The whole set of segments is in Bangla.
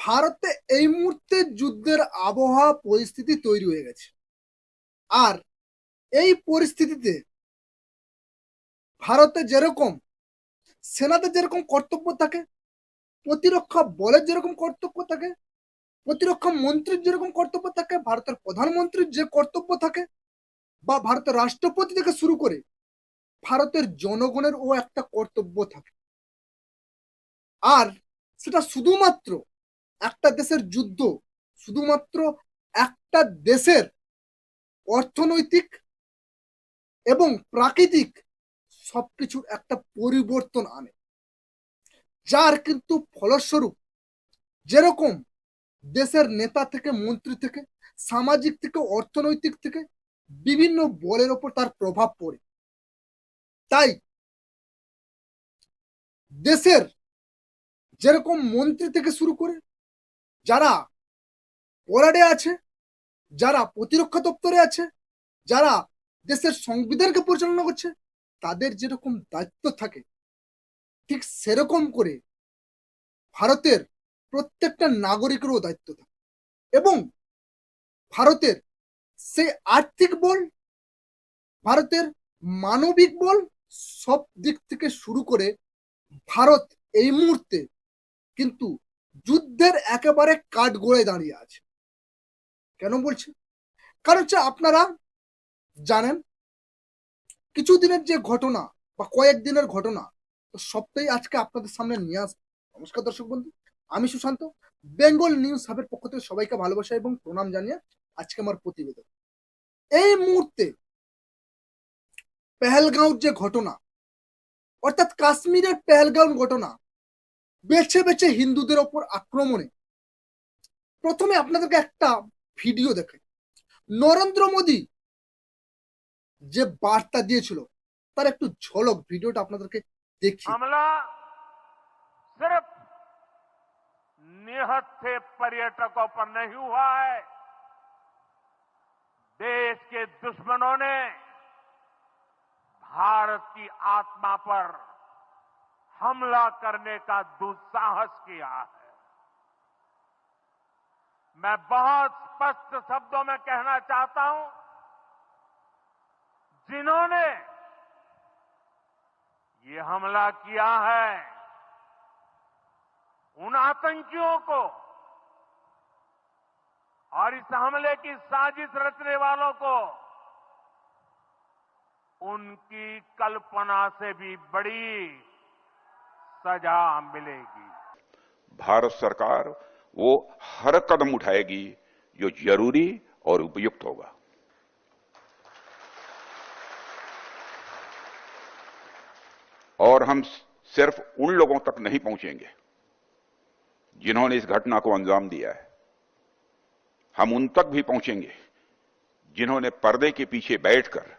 ভারতে এই মুহূর্তে যুদ্ধের আবহাওয়া পরিস্থিতি তৈরি হয়ে গেছে। আর এই পরিস্থিতিতে ভারতে যেরকম সেনাতে যেরকম কর্তব্য থাকে, প্রতিরক্ষা বলের যেরকম কর্তব্য থাকে, প্রতিরক্ষা মন্ত্রীর যেরকম কর্তব্য থাকে, ভারতের প্রধানমন্ত্রীর যে কর্তব্য থাকে, বা ভারতের রাষ্ট্রপতি থেকে শুরু করে ভারতের জনগণের ও একটা কর্তব্য থাকে। আর সেটা শুধুমাত্র একটা দেশের যুদ্ধ, শুধুমাত্র একটা দেশের অর্থনৈতিক এবং প্রাকৃতিক সবকিছুর একটা পরিবর্তন আনে। যার কিন্তু ফলস্বরূপ যেরকম দেশের নেতা থেকে, মন্ত্রী থেকে, সামাজিক থেকে, অর্থনৈতিক থেকে বিভিন্ন বলের ওপর তার প্রভাব পড়ে। তাই দেশের যেরকম মন্ত্রী থেকে শুরু করে যারা পরাডে আছে, যারা প্রতিরক্ষা দপ্তরে আছে, যারা দেশের সংবিধানকে পরিচালনা করছে, তাদের যেরকম দায়িত্ব থাকে, ঠিক সেরকম করে ভারতের প্রত্যেকটা নাগরিকেরও দায়িত্ব থাকে। এবং ভারতের সেই আর্থিক বল, ভারতের মানবিক বল সব দিক থেকে শুরু করে ভারত এই মুহূর্তে কিন্তু যুদ্ধের একেবারে কাঠ গড়ে দাঁড়িয়ে আছে। কেন বলছি? কারণ হচ্ছে আপনারা জানেন, কিছুদিনের যে ঘটনা বা কয়েকদিনের ঘটনা, তো সবটাই আজকে আপনাদের সামনে নিয়ে আসব নমস্কার দর্শক বন্ধু, আমি সুশান্ত, বেঙ্গল নিউজ হাবের পক্ষ থেকে সবাইকে ভালোবাসা এবং প্রণাম জানিয়ে আজকে আমার প্রতিবেদন। এই মুহূর্তে পেহেলগাঁওর যে ঘটনা, অর্থাৎ কাশ্মীরের পেহেলগাঁও ঘটনা বেছে বেছে হিন্দুদের ওপর আক্রমণে প্রথমে আপনাদেরকে একটা ভিডিও দেখাই নরেন্দ্র মোদী যে বার্তা দিয়েছিল তার একটু ঝলক ভিডিওটা আপনাদেরকে দেখি हमला सिर्फ निहत थे पर्यटकों पर नहीं हुआ है देश के दुश्मनों ने भारत की आत्मा पर हमला करने का दुस्साहस किया है। मैं बहुत स्पष्ट शब्दों में कहना चाहता हूँ, जिन्होंने ये हमला किया है, उन आतंकियों को और इस हमले की साजिश रचने वालों को उनकी कल्पना से भी बड़ी सजा मिलेगी। भारत सरकार वो हर कदम उठाएगी जो ज़रूरी और उपयुक्त होगा। और हम सिर्फ़ उन लोगों तक नहीं पहुँचेंगे जिन्होंने इस घटना को अंजाम दिया है। हम उन तक भी पहुँचेंगे जिन्होंने पर्दे के पीछे बैठकर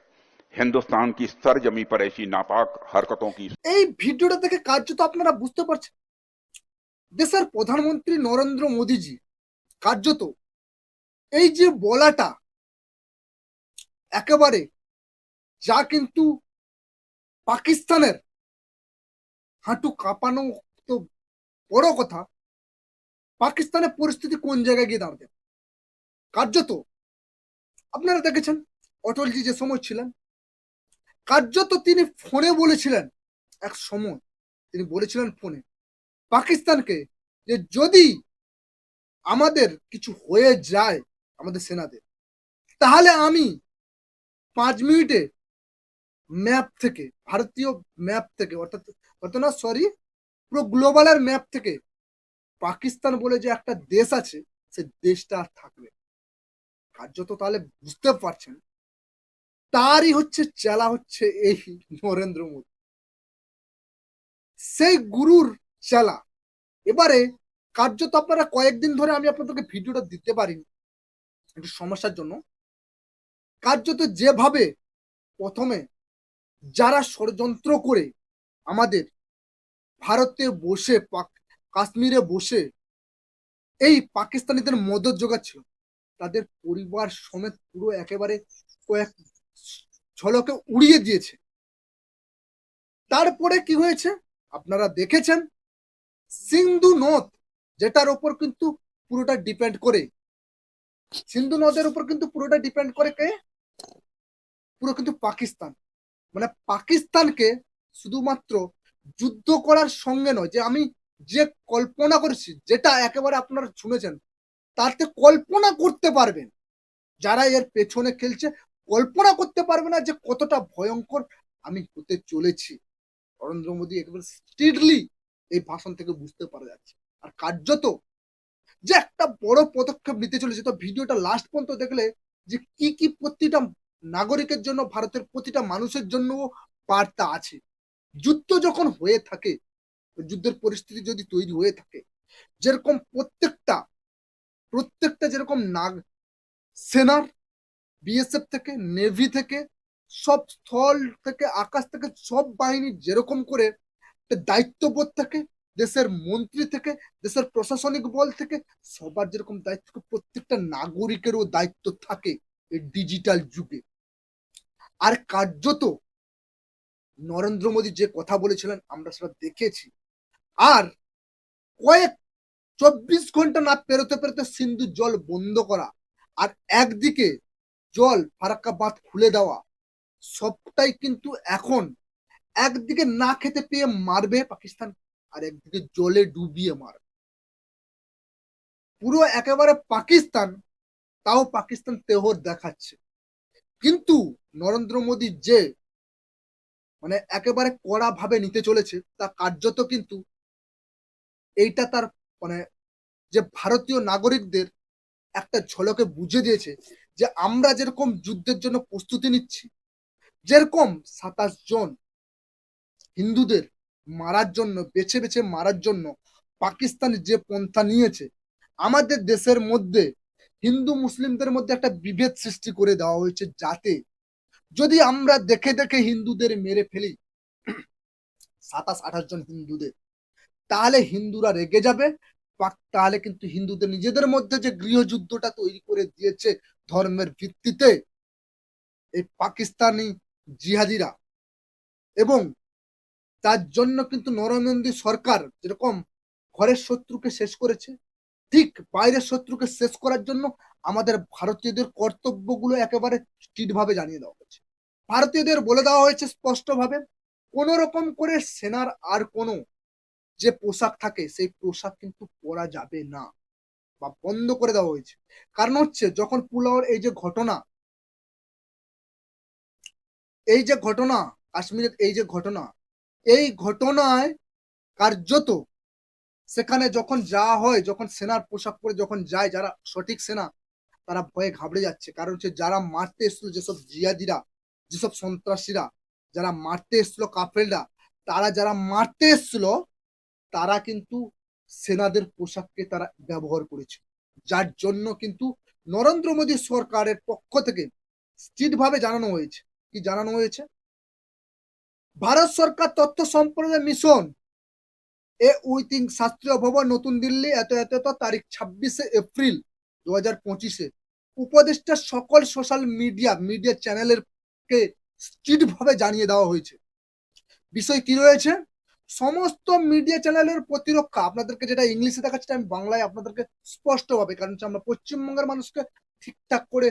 हिंदुस्तान की सरजमी पर ऐसी नापाक हरकतों की এই ভিডিওটা দেখে কার্যত আপনারা বুঝতে পারছেন দেশের প্রধানমন্ত্রী নরেন্দ্র মোদীজি কার্যত এই যে বলাটা একেবারে যা কিন্তু পাকিস্তানের হাঁটু কাঁপানো তো বড় কথা পাকিস্তানের পরিস্থিতি কোন জায়গায় গিয়ে দাঁড়াবে কার্যত আপনারা দেখেছেন অটলজি যে সময় ছিলেন কার্যত তিনি ফোনে বলেছিলেন, এক সময়। তিনি বলেছিলেন ফোনে। পাকিস্তানকে যে যদি আমাদের কিছু হয়ে যায় আমাদের সেনাদের, তাহলে আমি পাঁচ মিনিটে ম্যাপ থেকে, ভারতীয় ম্যাপ থেকে, অর্থাৎ না সরি পুরো গ্লোবালের ম্যাপ থেকে পাকিস্তান বলে যে একটা দেশ আছে, সে দেশটা আর থাকবে। কার্যত তাহলে বুঝতে পারছেন। তারই হচ্ছে চেলা হচ্ছে এই নরেন্দ্র মোদী। সেই গুরুর চেলা। এবারে কার্যত আপনারা কয়েকদিন ধরে আমি আপনাদেরকে ভিডিওটা দিতে পারিনি একটু সমস্যার জন্য। কার্যত যেভাবে প্রথমে যারা ষড়যন্ত্র করে আমাদের ভারতে বসে কাশ্মীরে বসে এই পাকিস্তানিদের মদত জোগাচ্ছিল তাদের পরিবার সমেত পুরো একেবারে কয়েক ঝলকে উড়িয়ে দিয়েছে। তারপরে কি হয়েছে? আপনারা দেখেছেন, সিন্ধু নদ, যেটার ওপর কিন্তু পুরোটা ডিপেন্ড করে। সিন্ধু নদের উপর কিন্তু পুরোটা ডিপেন্ড করে কে? পুরো কিন্তু পাকিস্তান। মানে পাকিস্তানকে শুধুমাত্র যুদ্ধ করার সঙ্গে নয়, যে আমি যে কল্পনা করেছি, যেটা একেবারে আপনারা শুনেছেন, তাতে কল্পনা করতে পারবেন। যারা এর পেছনে খেলছে কল্পনা করতে পারবে না যে কতটা ভয়ঙ্কর আমি হতে চলেছি। নরেন্দ্র মোদী একেবারে স্ট্রিটলি এই ভাষণ থেকে বুঝতে পারা যাচ্ছে। আর কার্যত যে একটা বড় পদক্ষেপ নিতে চলেছে, তো ভিডিওটা লাস্ট পর্যন্ত দেখলে যে কি কি প্রতিটা নাগরিকের জন্য, ভারতের প্রতিটা মানুষের জন্য বার্তা আছে। যুদ্ধ যখন হয়ে থাকে, যুদ্ধের পরিস্থিতি যদি তৈরি হয়ে থাকে, যেরকম প্রত্যেকটা প্রত্যেকটা যেরকম নাগ, সেনার বিএসএফ থেকে নেভি থেকে, সব স্থল থেকে, আকাশ থেকে, সব বাহিনীর যেরকম করে দায়িত্ববোধ থাকে, দেশের মন্ত্রী থেকে, দেশের প্রশাসনিক বল থেকে, সবার যেরকম দায়িত্ব প্রত্যেকটা নাগরিকেরও দায়িত্ব থাকে এই ডিজিটাল যুগে। আর কার্যত নরেন্দ্র মোদী যে কথা বলেছিলেন, আমরা সেটা দেখেছি। আর কয়েক চব্বিশ ঘণ্টা না পেরোতে পেরোতে সিন্ধু জল বন্ধ করা, আর একদিকে জল ফারাক্কা বাঁধ খুলে দেওয়া। সবটাই কিন্তু এখন একদিকে না খেতে পেয়ে মারবে পাকিস্তান আর একদিকে জলে ডুবিয়ে মারবে। পুরো একেবারে পাকিস্তান, তাও পাকিস্তান তেহর দেখাচ্ছে। কিন্তু নরেন্দ্র মোদী যে মানে একেবারে কড়া ভাবে নিতে চলেছে, তা কার্যত কিন্তু এইটা তার মানে যে ভারতীয় নাগরিকদের একটা ঝলকে বুঝে দিয়েছে যে আমরা যেরকম যুদ্ধের জন্য প্রস্তুতি নিচ্ছি, যেরকম সাতাশ জন হিন্দুদের মারার জন্য, বেছে বেছে মারার জন্য পাকিস্তান যে পন্থা নিয়েছে, আমাদের দেশের মধ্যে হিন্দু মুসলিমদের মধ্যে একটা বিভেদ সৃষ্টি করে দেওয়া হয়েছে যাতে যদি আমরা দেখে দেখে হিন্দুদের মেরে ফেলি, সাতাশ, আঠাশ জন হিন্দুদের, তাহলে হিন্দুরা রেগে যাবে, তাহলে কিন্তু হিন্দুদের নিজেদের মধ্যে যে গৃহযুদ্ধটা তৈরি করে দিয়েছে ধর্মের ভিত্তিতে এই পাকিস্তানি জিহাদিরা এবং তার জন্য কিন্তু নরেন্দ্র সরকার যেরকম ঘরের শত্রুকে শেষ করেছে, ঠিক বাইরের শত্রুকে শেষ করার জন্য আমাদের ভারতীয়দের কর্তব্যগুলো একেবারে ভাবে জানিয়ে দেওয়া হয়েছে। ভারতীয়দের বলে দেওয়া হয়েছে স্পষ্টভাবে কোন রকম করে সেনার আর কোনো যে পোশাক থাকে, সেই পোশাক কিন্তু পরা যাবে না। বা বন্ধ করে দেওয়া হয়েছে। কারণ হচ্ছে, যখন পুলাওয়ার এই যে ঘটনা, এই যে ঘটনা, কাশ্মীরের এই যে ঘটনা, এই ঘটনায় কার্যত সেখানে যখন যাওয়া হয়, যখন সেনার পোশাক পরে যখন যায়, যারা সঠিক সেনা, তারা ভয়ে ঘাবড়ে যাচ্ছে। কারণ হচ্ছে, যারা মারতে এসেছিল যেসব জিয়াদিরা, যেসব সন্ত্রাসীরা, যারা মারতে এসেছিল কাফেলরা তারা যারা মারতে এসেছিল, তারা কিন্তু সেনাদের পোশাককে তারা ব্যবহার করেছে। যার জন্য কিন্তু নরেন্দ্র মোদী সরকারের পক্ষ থেকে স্থির ভাবে জানানো হয়েছে। কি জানানো হয়েছে? ভারত সরকার তথ্য সম্প্রদায় মিশন, এ উইথিং শাস্ত্রীয় ভবন, নতুন দিল্লি, এত এত এত তারিখ ছাব্বিশে এপ্রিল দু হাজার পঁচিশে। উপদেষ্টা সকল সোশ্যাল মিডিয়া মিডিয়া চ্যানেলের কে স্ট্রিট ভাবে জানিয়ে দেওয়া হয়েছে। বিষয় কি রয়েছে? সমস্ত মিডিয়া চ্যানেলের প্রতিরক্ষা, আপনাদেরকে যেটা ইংলিশে দেখাচ্ছে আমি বাংলায় আপনাদেরকে স্পষ্টভাবে, কারণ আমরা পশ্চিমবঙ্গের মানুষকে ঠিকঠাক করে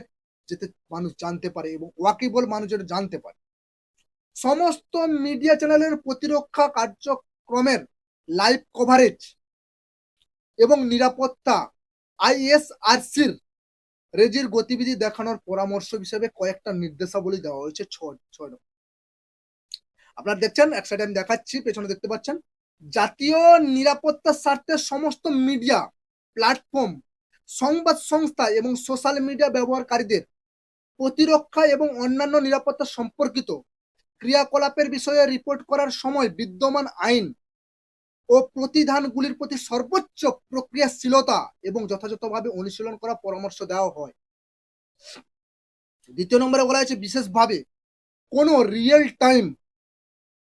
যেতে, মানুষ জানতে পারে এবং ওয়াকিবল মানুষ যেটা জানতে পারে সমস্ত মিডিয়া চ্যানেলের প্রতিরক্ষা কার্যক্রমের লাইভ কভারেজ এবং নিরাপত্তা আইএসআরসির রেজির গতিবিধি দেখানোর পরামর্শ হিসেবে কয়েকটা নির্দেশাবলী দেওয়া হয়েছে ছয় ছয়। আপনারা দেখছেন, এক সাইডে আমি দেখাচ্ছি, পেছনে দেখতে পাচ্ছেন। জাতীয় নিরাপত্তার স্বার্থে সমস্ত মিডিয়া প্ল্যাটফর্ম সংবাদ সংস্থা এবং সোশ্যাল মিডিয়া ব্যবহারকারীদের প্রতিরক্ষা এবং অন্যান্য নিরাপত্তা সম্পর্কিত ক্রিয়াকলাপের বিষয়ে রিপোর্ট করার সময় বিদ্যমান আইন ও প্রতিধানগুলির প্রতি সর্বোচ্চ প্রক্রিয়াশীলতা এবং যথাযথভাবে অনুশীলন করা পরামর্শ দেওয়া হয়। দ্বিতীয় নম্বরে বলা হয়েছে, বিশেষভাবে কোনো রিয়েল টাইম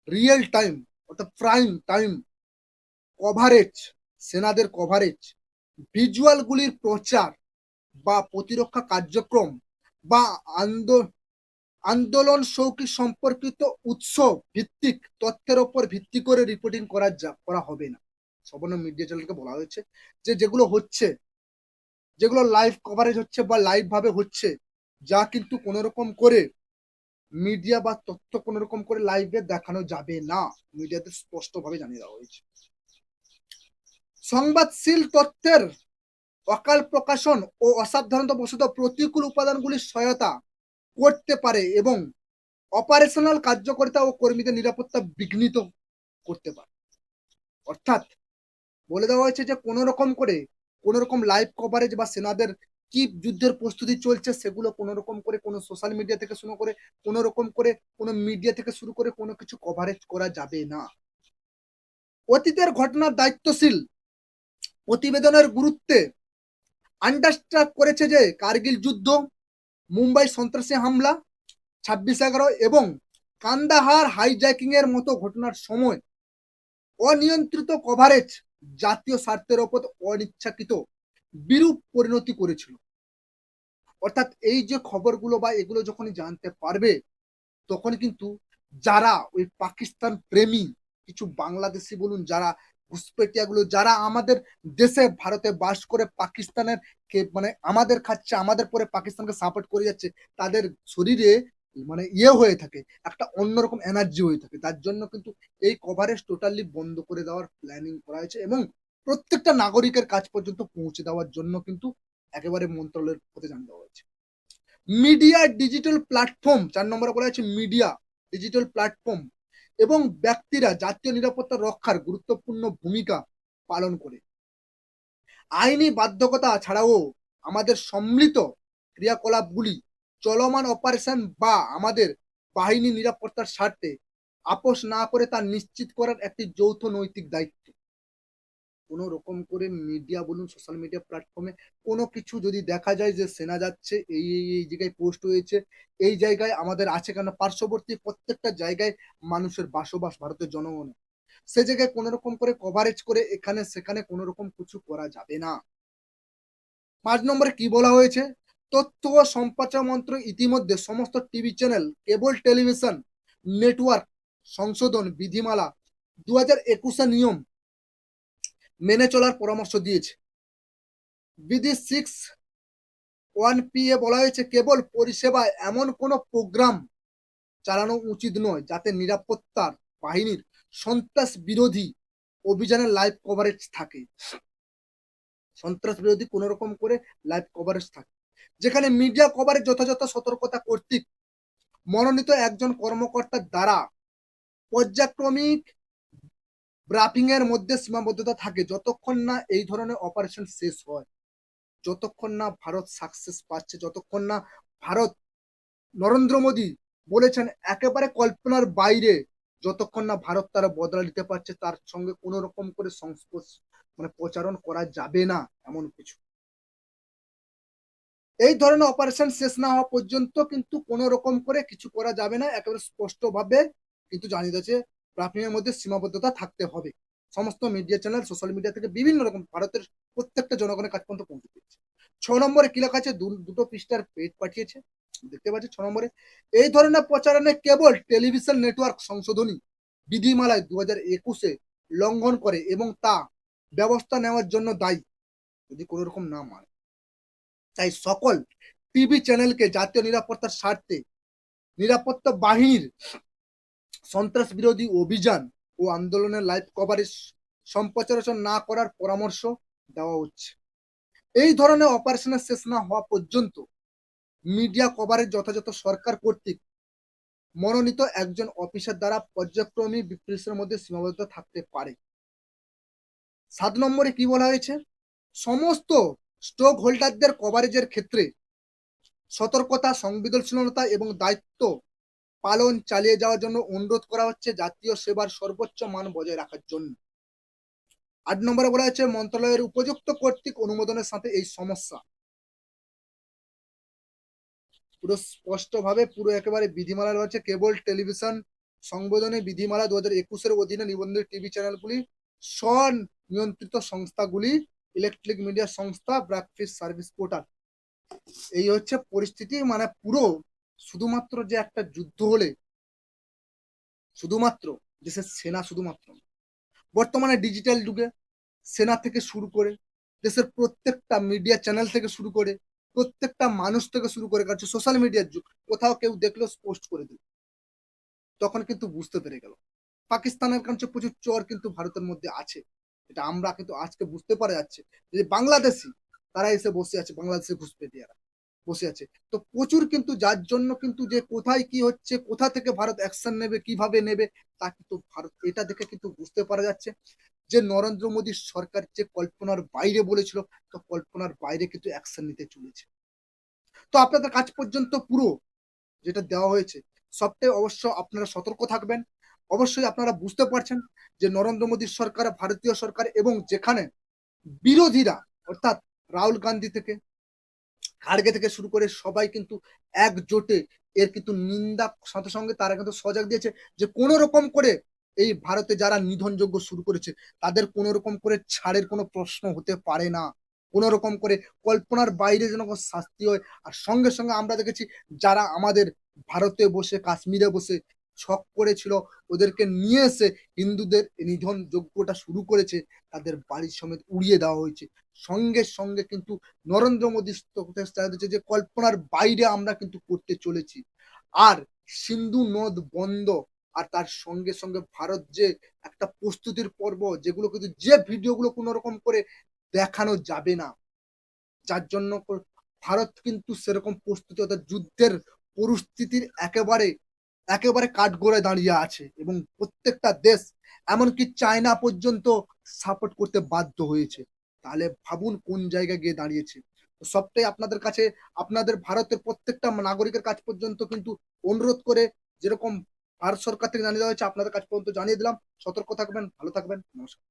রিয়েল টাইম অর্থাৎ প্রাইম টাইম কভারেজ সেনাদের কভারেজ ভিজুয়ালগুলির প্রচার বা প্রতিরক্ষা কার্যক্রম বা আন্দোলন সৌকি সম্পর্কিত উৎস ভিত্তিক তথ্যের ওপর ভিত্তি করে রিপোর্টিং করা যা, করা হবে না। সবর্ণ মিডিয়া চ্যানেলকে বলা হয়েছে যে যেগুলো হচ্ছে, যেগুলো লাইভ কভারেজ হচ্ছে বা লাইভ ভাবে হচ্ছে, যা কিন্তু কোন রকম করে মিডিয়া বা তথ্য কোন রকম করে লাইভে দেখানো যাবে না। মিডিয়াতে স্পষ্ট ভাবে জানিয়ে দেওয়া হয়েছে। সংবাদশীল তথ্যের অকাল প্রকাশন ও অসাবধানতা বশত প্রতিকূল উপাদানগুলির সহায়তা করতে পারে এবং অপারেশনাল কার্যকারিতা ও কর্মীদের নিরাপত্তা বিঘ্নিত করতে পারে। অর্থাৎ বলে দেওয়া হয়েছে যে কোনো রকম করে কোনো রকম লাইভ কভারেজ বা সেনাদের কি যুদ্ধের প্রস্তুতি চলছে সেগুলো কোনো রকম করে, কোনো সোশ্যাল মিডিয়া থেকে শুরু করে, কোনো রকম করে, কোনো মিডিয়া থেকে শুরু করে কোনো কিছু কভারেজ করা যাবে না। অতীতের ঘটনার দায়িত্বশীল প্রতিবেদনের গুরুত্বে আন্ডারস্ট্যান্ড করেছে যে কার্গিল যুদ্ধ, মুম্বাই সন্ত্রাসী হামলা, ছাব্বিশ এগারো এবং কান্দাহার হাইজ্যাকিং এর মতো ঘটনার সময় অনিয়ন্ত্রিত কভারেজ জাতীয় স্বার্থের ওপর অনিচ্ছাকৃত। বিরূপ পরিণতি করেছিল। অর্থাৎ এই যে খবরগুলো বা এগুলো যখনই জানতে পারবে তখন কিন্তু যারা ওই পাকিস্তান প্রেমী, কিছু বাংলাদেশি বলুন, যারা ঘুষপেটিয়াগুলো যারা আমাদের দেশে, ভারতে বাস করে পাকিস্তানের কে মানে আমাদের খাচ্ছে, আমাদের পরে পাকিস্তানকে সাপোর্ট করে যাচ্ছে, তাদের শরীরে মানে ইয়ে হয়ে থাকে, একটা অন্যরকম এনার্জি হয়ে থাকে। তার জন্য কিন্তু এই কভারেজ টোটালি বন্ধ করে দেওয়ার প্ল্যানিং করা হয়েছে এবং প্রত্যেকটা নাগরিকের কাজ পর্যন্ত পৌঁছে দেওয়ার জন্য কিন্তু একেবারে মন্ত্রণালয়ের পথে জানিয়ে দেওয়া হয়েছে। মিডিয়া ডিজিটাল প্ল্যাটফর্ম, চার নম্বরে বলা হয়েছে মিডিয়া ডিজিটাল প্ল্যাটফর্ম এবং ব্যক্তিরা জাতীয় নিরাপত্তা রক্ষার গুরুত্বপূর্ণ ভূমিকা পালন করে। আইনি বাধ্যকতা ছাড়াও আমাদের সম্মিলিত ক্রিয়াকলাপগুলি, চলমান অপারেশন বা আমাদের বাহিনী নিরাপত্তার স্বার্থে আপোষ না করে তা নিশ্চিত করার একটি যৌথ নৈতিক দায়িত্ব। কোনো রকম করে মিডিয়া বলুন সোশ্যাল মিডিয়া প্ল্যাটফর্মে কোনো কিছু যদি দেখা যায় যে সেনা যাচ্ছে, এই এই এই জায়গায় পোস্ট হয়েছে, এই জায়গায় আমাদের আছে কেন? পার্শ্ববর্তী প্রত্যেকটা জায়গায় মানুষের বাসবাস ভারতের জনগণের সে জায়গায় কোনো রকম করে কভারেজ করে এখানে সেখানে কোনো রকম কিছু করা যাবে না। পাঁচ নম্বরে কি বলা হয়েছে? তথ্য ও সম্প্রচার মন্ত্র ইতিমধ্যে সমস্ত TV channel cable television network সংশোধন বিধিমালা দু হাজার একুশে নিয়ম মেনে চলার পরামর্শ দিয়েছে। বিধি সিক্স ওয়ান পি এ বলা হয়েছে, কেবল পরিষেবায় এমন কোনো প্রোগ্রাম চালানো উচিত নয় যাতে নিরাপত্তার বাহিনীর সন্ত্রাস বিরোধী অভিযানের লাইভ কভারেজ থাকে। সন্ত্রাস বিরোধী কোন রকম করে লাইভ কভারেজ থাকে। যেখানে মিডিয়া কভারেজ যথাযথ সতর্কতা কর্তৃক মনোনীত একজন কর্মকর্তার দ্বারা পর্যাক্রমিক ব্রাফিং এর মধ্যে সীমাবদ্ধতা থাকে, যতক্ষণ না এই ধরনের অপারেশন শেষ হয়, যতক্ষণ না ভারত সাকসেস পাচ্ছে, যতক্ষণ না ভারত, নরেন্দ্র মোদী বলেছেন একেবারে কল্পনার বাইরে, যতক্ষণ না ভারত তারা বদলা নিতে পারছে, তার সঙ্গে কোনো রকম করে সংস্পর্শ মানে প্রচারণ করা যাবে না, এমন কিছু। এই ধরনের অপারেশন শেষ না হওয়া পর্যন্ত কিন্তু কোনো রকম করে কিছু করা যাবে না, একেবারে স্পষ্ট ভাবে কিন্তু জানিয়ে দিয়েছে প্রাথমিকের মধ্যে সীমাবদ্ধতা থাকতে হবে। সমস্ত মিডিয়া চ্যানেল সোশ্যাল মিডিয়া থেকে বিভিন্ন রকম ভারতের প্রত্যেকটা জনগণের কাজ পর্যন্ত পৌঁছে দিচ্ছে ছ নম্বরে কি লেখা আছে? দুটো পৃষ্ঠার পেজ পাঠিয়েছে। দেখতে পাচ্ছি ছ নম্বরে, এই ধরনের প্রচারণে কেবল টেলিভিশন নেটওয়ার্ক সংশোধনী, বিধিমালায় দু হাজার একুশে লঙ্ঘন করে এবং তা ব্যবস্থা নেওয়ার জন্য দায়ী। যদি কোনো রকম না মানে। তাই সকল টিভি চ্যানেলকে জাতীয় নিরাপত্তার স্বার্থে, নিরাপত্তা বাহিনীর সন্ত্রাস বিরোধী অভিযান ও আন্দোলনের লাইভ কভারেজ সম্প্রচার না করার পরামর্শ দেওয়া হচ্ছে। এই ধরনের অপারেশনের শেষ না হওয়া পর্যন্ত মিডিয়া কভারেজ যথাযথ সরকার কর্তৃক মনোনীত একজন অফিসার দ্বারা পর্যায়ক্রমিক বিপৃষ্টের মধ্যে সীমাবদ্ধ থাকতে পারে। সাত নম্বরে কি বলা হয়েছে? সমস্ত স্টক হোল্ডারদের কভারেজের ক্ষেত্রে সতর্কতা, সংবেদনশীলতা এবং দায়িত্ব পালন চালিয়ে যাওয়ার জন্য অনুরোধ করা হচ্ছে জাতীয় সেবার সর্বোচ্চ মান বজায় রাখার জন্য। আট নম্বরে বলা হয়েছে, মন্ত্রণালয়ের উপযুক্ত কর্তৃক অনুমোদনের সাথে এই সমস্যা। পুরো স্পষ্ট ভাবে পুরো একেবারে বিধিমালা রয়েছে। কেবল টেলিভিশন সংবোধনী বিধিমালা দু হাজার একুশের অধীনে নিবন্ধিত টিভি চ্যানেলগুলি, স্বনিয়ন্ত্রিত সংস্থাগুলি, ইলেকট্রিক মিডিয়া সংস্থা ব্র্যাকফিস সার্ভিস পোর্টাল। এই হচ্ছে পরিস্থিতি মানে পুরো শুধুমাত্র যে একটা যুদ্ধ হলে, শুধুমাত্র দেশের সেনা শুধুমাত্র বর্তমানে ডিজিটাল যুগে সেনা থেকে শুরু করে, দেশের প্রত্যেকটা মিডিয়া চ্যানেল থেকে শুরু করে, প্রত্যেকটা মানুষ থেকে শুরু করে কাছে সোশ্যাল মিডিয়ার যুগ, কোথাও কেউ দেখল পোস্ট করে দিল। তখন কিন্তু বুঝতে পেরে গেল। পাকিস্তানের কাছে প্রচুর চর কিন্তু ভারতের মধ্যে আছে। এটা আমরা কিন্তু আজকে বুঝতে পারা যাচ্ছে যে বাংলাদেশি তারা এসে বসে আছে, বাংলাদেশে ঘুষপেটিয়ারা বসে আছে। তো প্রচুর কিন্তু যার জন্য কিন্তু যে কোথায় কি হচ্ছে, কোথা থেকে ভারত অ্যাকশন নেবে, কীভাবে নেবে, তা কিন্তু ভারত, এটা দেখে কিন্তু বুঝতে পারা যাচ্ছে যে নরেন্দ্র মোদী সরকার যে কল্পনার বাইরে বলেছিল, তো কল্পনার বাইরে কিন্তু অ্যাকশন নিতে চলেছে। তো আপনাদের কাজ পর্যন্ত পুরো যেটা দেওয়া হয়েছে, সবটাই অবশ্য আপনারা সতর্ক থাকবেন। অবশ্যই আপনারা বুঝতে পারছেন যে নরেন্দ্র মোদীর সরকার, ভারতীয় সরকার এবং যেখানে বিরোধীরা, অর্থাৎ রাহুল গান্ধী থেকে খাড়গে থেকে শুরু করে সবাই কিন্তু একজোটে এর কিন্তু নিন্দা সাথে সঙ্গে তারা কিন্তু সজাগ দিয়েছে যে কোনো রকম করে এই ভারতে যারা নিধনযোগ্য শুরু করেছে, তাদের কোনো রকম করে ছাড়ের কোনো প্রশ্ন হতে পারে না। কোনো রকম করে কল্পনার বাইরে যেন শাস্তি হয়। আর সঙ্গে সঙ্গে আমরা দেখেছি যারা আমাদের ভারতে বসে, কাশ্মীরে বসে ছক করেছিল, ওদেরকে নিয়ে এসে হিন্দুদের নিধন যজ্ঞটা শুরু করেছে, তাদের বাড়ির সমেত উড়িয়ে দেওয়া হয়েছে। সঙ্গে সঙ্গে কিন্তু নরেন্দ্র মোদী দিচ্ছে যে, কল্পনার বাইরে আমরা কিন্তু করতে চলেছি। আর সিন্ধু নদ বন্ধ, আর তার সঙ্গে সঙ্গে ভারত যে একটা প্রস্তুতির পর্ব, যেগুলো কিন্তু যে ভিডিওগুলো কোনো রকম করে দেখানো যাবে না। যার জন্য ভারত কিন্তু সেরকম প্রস্তুতি, অর্থাৎ যুদ্ধের পরিস্থিতির একেবারে একেবারে কাঠগোড়ায় দাঁড়িয়ে আছে এবং প্রত্যেকটা দেশ, এমনকি চায়না পর্যন্ত সাপোর্ট করতে বাধ্য হয়েছে। তাহলে ভাবুন কোন জায়গায় গিয়ে দাঁড়িয়েছে। সবটাই আপনাদের কাছে, আপনাদের ভারতের প্রত্যেকটা নাগরিকের কাছ পর্যন্ত কিন্তু অনুরোধ করে যেরকম ভারত সরকার থেকে জানিয়ে দেওয়া হয়েছে, আপনাদের কাছ পর্যন্ত জানিয়ে দিলাম। সতর্ক থাকবেন, ভালো থাকবেন, নমস্কার।